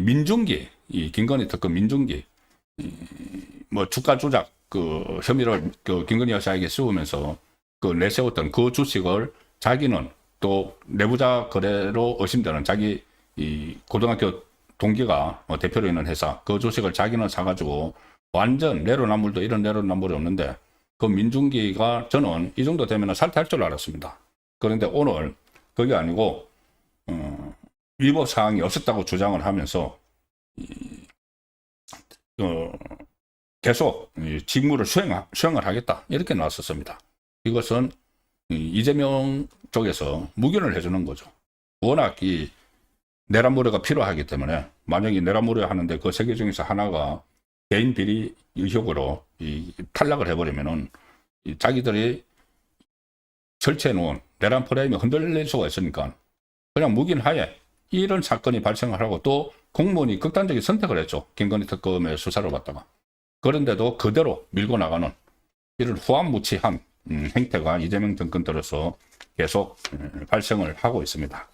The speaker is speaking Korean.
민중기, 이 김건희 특검 민중기, 이, 뭐 주가 조작 그 혐의를 그 김건희 여사에게 씌우면서 그 내세웠던 그 주식을 자기는 또 내부자 거래로 의심되는 자기 이 고등학교 동기가 어, 대표로 있는 회사 그 주식을 자기는 사가지고 완전 내로남불도 이런 내로남불이 없는데 그 민중기가 저는 이 정도 되면 살탈 줄 알았습니다. 그런데 오늘 그게 아니고 어, 위법 사항이 없었다고 주장을 하면서 이, 어, 계속 이 직무를 수행, 수행을 하겠다 이렇게 나왔었습니다. 이것은 이 이재명 쪽에서 무견을 해주는 거죠. 워낙 이 내란무료가 필요하기 때문에 만약에 내란무료 하는데 그 세 개 중에서 하나가 개인 비리 의혹으로 이 탈락을 해버리면은 이 자기들이 설치해 놓은 내란 프레임이 흔들릴 수가 있으니까 그냥 묵인하에 이런 사건이 발생을 하고 또 공무원이 극단적인 선택을 했죠. 김건희 특검의 수사를 받다가. 그런데도 그대로 밀고 나가는 이런 후한무치한 음, 행태가 이재명 정권 들어서 계속 음, 발생을 하고 있습니다.